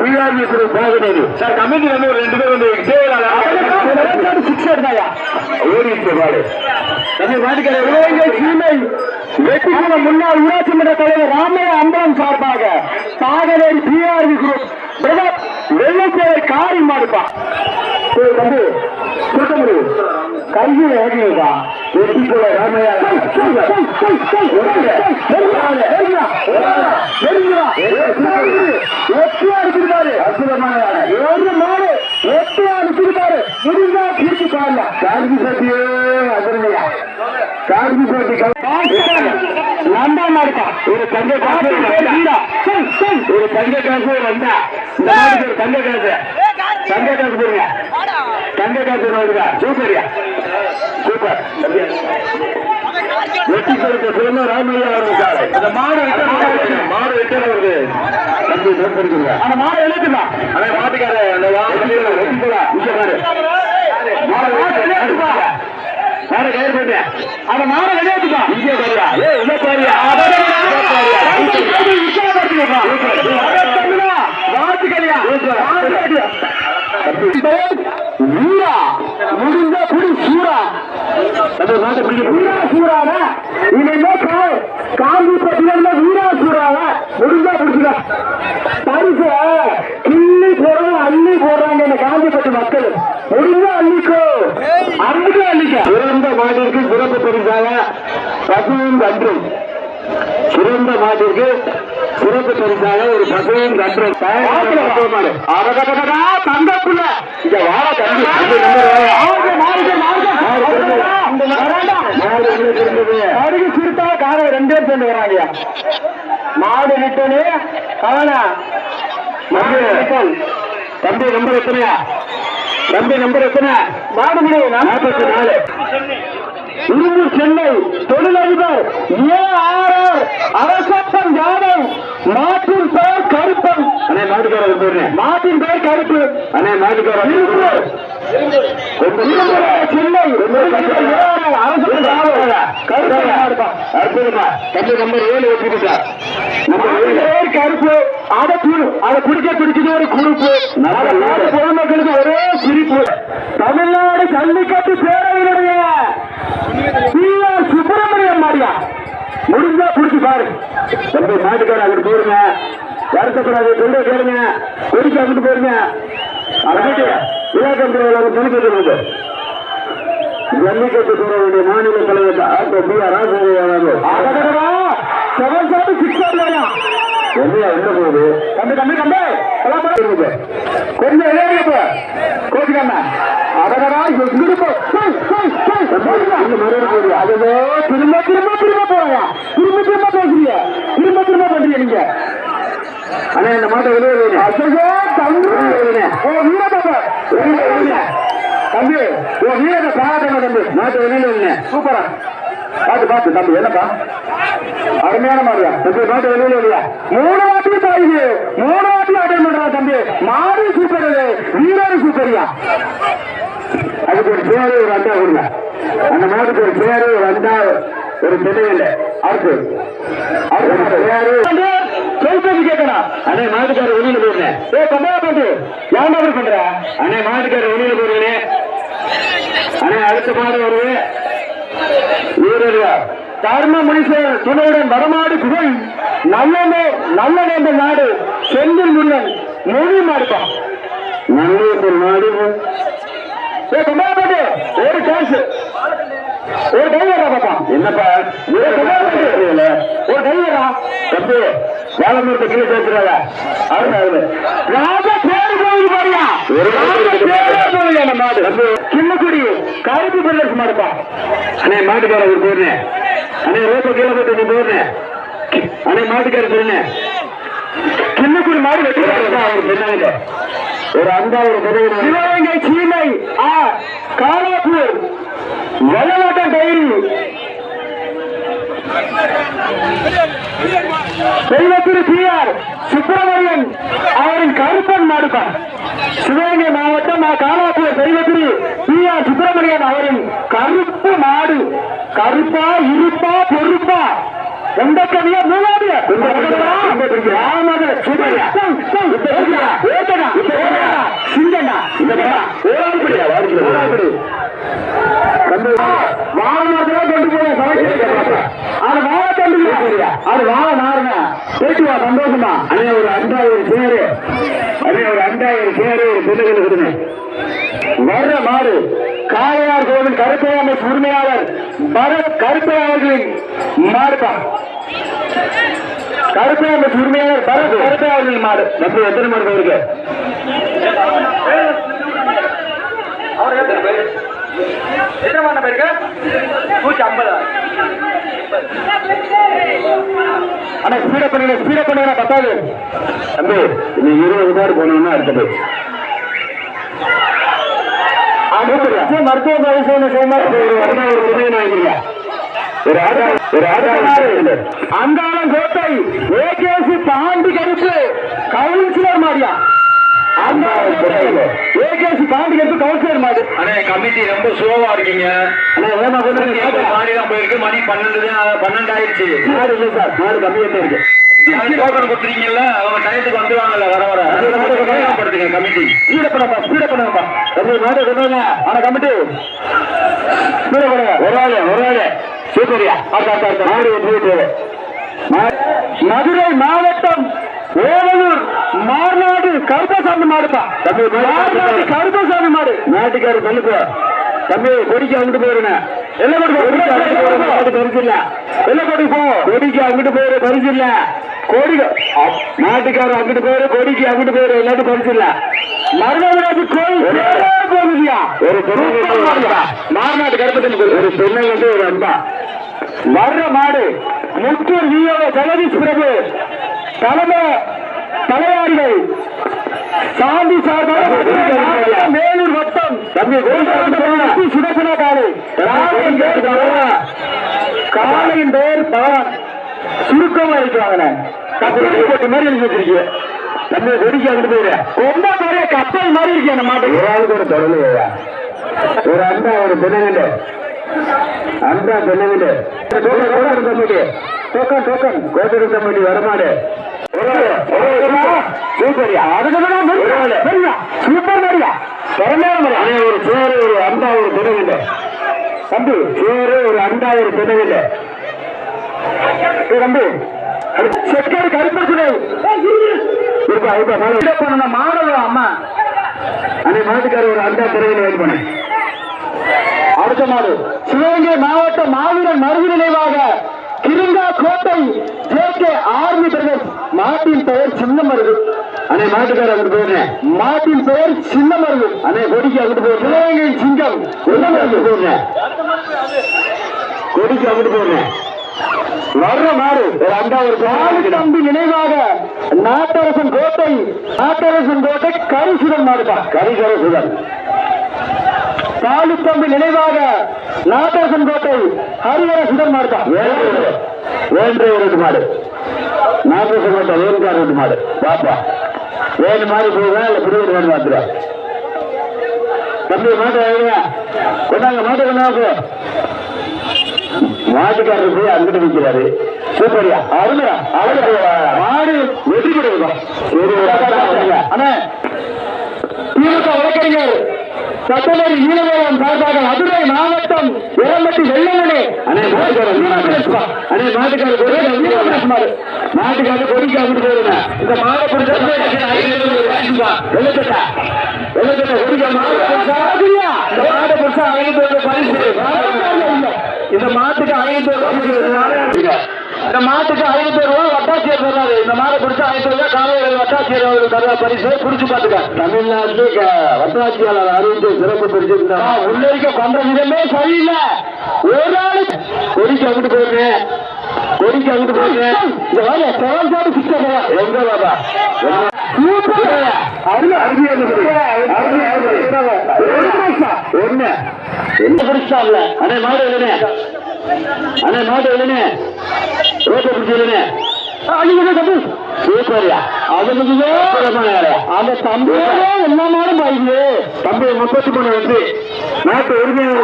PRV group பாகுனேரி sir committee வந்து ஒரு ரெண்டு பேர் வந்து தேவையில்லாத சிக்ஸ் எடுத்தாயா? ஓடிட்டு பாடு. தம்பி மாட்டுக்கிற இளைஞர் சீமை. வெற்றிக்குளம் முன்னாள் ஊராட்சி மன்ற தலைவர் ராமையா அம்பலம் சார்பாக பாகனேரி பிஆர்வி குரூப் வெள்ளச்சேவை காரி மாடுப்பா. சரி சுத்த முடியும். கையை ஏறியதா வெற்றிக்குள ராமையா எட்டு அடிச்சிருக்காரு அற்புதமான ஏழு மாடு எட்டு அடிச்சிருக்காரு முடிஞ்சா திருப்பி பாருங்க. கார்கி சட்டியே அதிர்மையா கார்கி சட்டி நம்பா மாடுப்பா ஒரு தங்க காசு ஒரு தங்க காசு வந்தா. இந்த மாடுக்கு ஒரு தங்க காசு. தங்க காசு போடுங்க தங்க காசு வருங்க சூப்பரியா சூப்பர் வெட்டி கொடுத்த சிறந்த ராமையா அந்த மாடு விட்டு மாடு விட்டு வருது தம்பி நோட் பண்ணிக்கோங்க அந்த மாடு மாட்டுக்கார அந்த வெட்டி போடா இங்க பாரு மாடு எழுத்துப்பா மாடு கயிறு போட்டு? அந்த மாடு எழுத்துப்பா இங்கே பாருயா ஏ உள்ள வீரா முடிஞ்ச புடி சூரா அந்த நாட்டை பிடிக்க வீரா காந்தி பட்டியல வீரா காந்திப்பட்டி மக்கள் முடிஞ்சா அள்ளிக்கோ. அன்றைக்கு அள்ளிக்க. சிறந்த மாட்டிற்கு சிறப்பு பரிசாக பசுவும் கன்றும். சிறந்த மாட்டிற்கு சிறப்பு பரிசாக ஒரு பசுவும் கன்றும். தங்கப்புள்ள இங்க வாழ தம்பி தம்பி மாடு சிறுத்தா காலை ரெண்டு பேர் சேர்ந்து வராங்க மாடு விட்டனே கவனா தம்பி நம்பர் எத்தனையா? தம்பி நம்பர் எத்தனை? மாடு முடி நாற்பத்தி நாலு. இரும்பூர் சென்னை தொழிலதிபர் A R R Arasappan Yadav. மாட்டின் பெயர் கருப்பன். அண்ணே மாட்டுக்காரர் பேரு மாட்டின் பெயர் கருப்பு. அண்ணே மாட்டுக்காரர் இரும்பூர் சென்னை அரசப்பன் யாதவ். கருப்பன். அற்புதமா தம்பி நம்பர் ஏழு வச்சுக்கிட்டா பேர் கருப்பு. அதை அதை குடிக்க குடிச்சது ஒரு குறுப்பு நாடு பொதுமக்களுக்கு ஒரே சிரிப்பு. தமிழ்நாடு ஜல்லிக்கட்டு பேரவையினுடைய சுப்பிரமணியம் மாடியா? முடிஞ்சா குடிச்சு பாரு. தம்பி மாட்டுக்கார அங்கிட்டு போயிருங்க. வருத்தக்கூடாது சொல்ல கேளுங்க. குடிக்க அங்கிட்டு போயிருங்க. அங்கிட்டு விழா கம்பெனியில் அவங்க துணி கட்டுறது ஜல்லிக்கட்டு வேண்டிய மாநில தலைவர் P R Rajasekar seven seven six இல்லையா எல்லையா போகுது? தம்பி தம்பி தம்பி! கொஞ்சம் இளைய கோச்சுக்கண்ணா அதனடா எங்கிட்டு அதுவோ திரும்ப திரும்ப திரும்ப போறாயா திரும்ப திரும்ப பேசுறீங்க. திரும்ப திரும்ப பண்றீங்க நீங்க. அண்ணா இந்த மாட்டை தம்பி. ஓ தம்பி ஓ வீரத்தை பாராட்டணும் தம்பி. சூப்பரா. பாத்து பாத்து தம்பி என்னப்பா? அருமையான மாதிரியா தம்பி மாட்டு வெளியில இல்லையா? மூணு வாட்டி தாயுது மூணு வாட்டி அட்டன் பண்றா தம்பி. மாடு சூப்பர் வீரரு சூப்பரியா? அதுக்கு ஒரு பேரு ஒரு அண்டா கொடுங்க. அந்த மாட்டுக்கு ஒரு பேரு ஒரு அண்டா ஒரு தெளிவில்ல அடுத்து. அடுத்து பேரு சொல்றது கேட்கணும் அண்ணே மாட்டுக்கார வெளியில போயிருந்தேன். ஏ கம்பளா பண்ணு ஏன் அப்படி பண்ற? அண்ணே மாட்டுக்கார வெளியில போயிருந்தேன். அண்ணே அடுத்த மாடு வருவேன் தர்ம மனுஷன் துணையுடன் வடமாடு புகழ் நல்லமே நல்ல வேண்ட நாடு செந்தில் முருகன் மொழி மாடுப்பான் நல்ல நாடு. ஒரு சான்ஸ் ஒரு கையரா பாப்பா. என்னப்பா? ஒரு ஒரு கையரா தம்பி வேலமூர்த்தி கீழே சேர்த்துறாங்க. அருமை அருமை. ராஜ பேரு கோயில் பாரியா ராஜ பேரு கருப்பு பிரதர்ஸ் மாடுப்பா அண்ணே மாட்டுக்கார ஒரு போயிருந்தே அண்ணே ரோப்ப கீழே போட்டு நீ போயிருந்தே அண்ணே மாட்டுக்கார சொல்லுங்க சின்னக்குடி மாடு வெட்டி அவர் சொன்னாங்க. ஒரு அந்தா ஒரு பதவி சிவகங்கை சீமை ஆ காலாப்பூர் வெள்ளலாட்டம் டைரி செல்வத்திரு பி ஆர் சுப்பிரமணியன் அவரின் கருப்பன் மாடுப்பா. சிவகங்கை மாவட்டம் ஆ காலாப்பூர் செல்வத்திரு சீயா ஆர் சுப்பிரமணியன் அவரின் கருப்பு நாடு கருப்பா இருப்பா பொறுப்பா. எந்த கவியா மூலாடிய அது வாழ மாறுங்க. பேச்சு வா சந்தோஷமா. அண்ணே ஒரு அண்டாயிரம் பேரு அண்ணே ஒரு அண்டாயிரம் பேரு ஒரு பொண்ணுகளுக்கு வர்ற மாடு. காளையார் கோவில் கருப்பையாமை உரிமையாளர் பரத் கருப்பையா அவர்களின் மாடுப்பா. கருப்பையாமை உரிமையாளர் பரத் கருப்பையா அவர்களின் மாடு. நம்ம எத்தனை மாடு இருக்கு? எத்தனை மாட்டம் போயிருக்கு நூற்றி ஐம்பதா? ஆனா ஸ்பீட பண்ணுங்க ஸ்பீட பண்ணுங்க பத்தாது. தம்பி நீ இருபது பேர் போனோம்னா அடுத்த போய் மருத்துவ பரிசோதனை செய்யும்போது ஒரு ஒரு ஆடா அந்தாளம் கோட்டை ஏகேசி பாண்டி கருப்பு கவுன்சிலர் மாடியா? ஏகேசி பாண்டி கருப்பு கவுன்சிலர் மாடு. அண்ணே கமிட்டி ரொம்ப ஸ்லோவா இருக்கீங்க. தான் போயிருக்கு? மணி பன்னெண்டு தான் பன்னெண்டு ஆயிடுச்சு சார் மாடு கம்மியாக இருக்கு. டோக்கன் கொடுத்துருக்கீங்கல்ல அவங்க டயத்துக்கு வந்துருவாங்கல்ல வர வர. படுத்துங்க கமிட்டி. ஸ்பீட பண்ணப்பா ஸ்பீட பண்ணுங்கப்பா சொல்லுங்க ஆனா கமிட்டி. ஸ்பீட பண்ணுங்க. ஒரு ஆளு ஒரு ஆளு. சூப்பரியா. அடுத்த மாடு போயிட்டு மதுரை மாவட்டம் ஓவலூர் மார்நாடு கருப்பசாமி மாடுப்பா. மார்நாடு கருப்பசாமி மாடு. நாட்டுக்காரு சொல்லுப்பா தம்பி கொடிக்கு அங்கிட்டு போயிருங்க. எல்லாம் கொடி பரிசு இல்ல எல்லாம் கொடி போ. கொடிக்கு அங்கிட்டு போயிரு பரிசு இல்ல கோடி நாட்டுக்காரர் அங்கிட்டு போயிரு கொடிக்கு அங்கிட்டு போயிரு எல்லாத்தையும் பரிசு இல்ல மருதவராஜ் கோயில் போகுதியா? ஒரு மார்நாட்டு கருப்பத்தில் ஒரு பெண்ணை வந்து ஒரு அன்பா. வர்ற மாடு முத்தூர் விஓ ஜெகதீஷ் பிரபு. தலைமை தலைவாரிகள் சாந்தி சார்பாக மேலூர் வட்டம். சுதர்சன காலை காலையின் பெயர் பகவான் சுருக்கமா இருக்கிறாங்க மாதிரி வச்சிருக்கீங்க தம்பி வெடிக்க அங்கிட்டு போயிரு. ரொம்ப பெரிய கப்பல் மாதிரி இருக்கு அந்த மாட்டு ஒரு ஆளுக்கு ஒரு தொடர்ந்து ஒரு அண்டா ஒரு பெண்ணு அண்டா பெண்ணு கமிட்டி டோக்கன். டோக்கன் கோட்டரி கமிட்டி வரமாடு. சூப்பர் மாதிரியா பிறந்தாலும் ஒரு சோறு ஒரு அண்டா ஒரு பெண்ணு தம்பி. சோறு ஒரு அண்டா ஒரு பெண்ணு தம்பி. செக்கடி கருப்பசுனை. இருப்பா அம்மா அன்னை மாட்டுக்கார ஒரு அண்டா திரையில் வெயிட் பண்ண அடுத்த மாடு. சிவகங்கை மாவட்ட மாவீரன் மருது நினைவாக கிருங்கா கோட்டை ஜே கே ஆர்மி பிரதேஷ். மாட்டின் பெயர் சின்ன மருது அண்ணே மாட்டுக்கார அங்கிட்டு போயிருந்தேன் மாட்டின் பெயர் சின்ன மருது அண்ணே கொடிக்கு அங்கிட்டு போய் சிவகங்கை சிங்கம். என்ன மருந்து போயிருந்தேன் கொடிக்கு அங்கிட்டு போயிருந்தேன் வர்ற மாடு ஒரு தம்பி நினைவாக நாட்டரசன் கோட்டை நாட்டரசன் கோட்டை கரிசுதன் மாடுப்பா கரிகரசுதன் காலுத்தம்பி நினைவாக நாட்டரசன் கோட்டை ஹரிஹர சுதன் மாடுப்பா வேண்டே ஒரு மாடு. நாட்டரசன் கோட்டை வேணுக்கார ஒரு மாடு. பாப்பா வேணு மாதிரி போகுதா இல்ல புரியுது வேணும் பார்த்துருவா தம்பி மாட்டை கொண்டாங்க மாட்டை கொண்டாங்க. மாட்டுக்காரர் போய் அங்கிட்டு நிற்கிறாரு சூப்பரியா. அருமையா. அவரு மாடு. வெற்றி கொடுக்கும் அண்ணா. திமுக வழக்கறிஞர் சட்டமேரி ஈழவேலம் சார்பாக மதுரை மாவட்டம் இரம்பட்டி வெள்ளமணி அண்ணே மாட்டுக்காரர் அண்ணே மாட்டுக்காரர் மாட்டுக்காரர் கொடிக்கு அங்கிட்டு போயிருங்க. இந்த மாடை பிடிச்சா வெள்ளச்சட்டா வெள்ளச்சட்டா கொடிக்க மாடு மாடை பிடிச்சா பரிசு. இந்த மாட்டுக்கு ஐநூத்தி இந்த மாட்டுக்கு ஐநூத்தி ரூபா வட்டாட்சியர் தர்றாரு. இந்த மாடை பிடிச்சா ஐநூத்தி ரூபாய் காலையில் வட்டாட்சியர் அவருக்கு தர்ற பரிசு. புடிச்சு பாத்துக்க தமிழ்நாட்டுல வட்டாட்சியாளர் அறிவித்து சிறப்பு பிரிச்சிருந்தா உள்ள இருக்க பண்ற விதமே சரியில்லை. ஒரு நாள் கொடிக்கு அங்கிட்டு போயிருக்கேன் கொடிக்கு அங்கிட்டு போயிருக்கேன் இந்த வேலை செவன் சாடு சிக்ஸ் எங்க பாபா அருமை ஒண்ணு என்ன பிடிச்சாப்ல அண்ணே மாடு எழுனே அண்ணே மாடு எழுனே ரோட்டை பிடிச்சி எழுனே சூப்பர்யா. அது அந்த தம்பியோட எல்லா மாடும் பாருங்க தம்பி முப்பத்தி மூணு வெற்றி நாட்டு உரிமையாளர்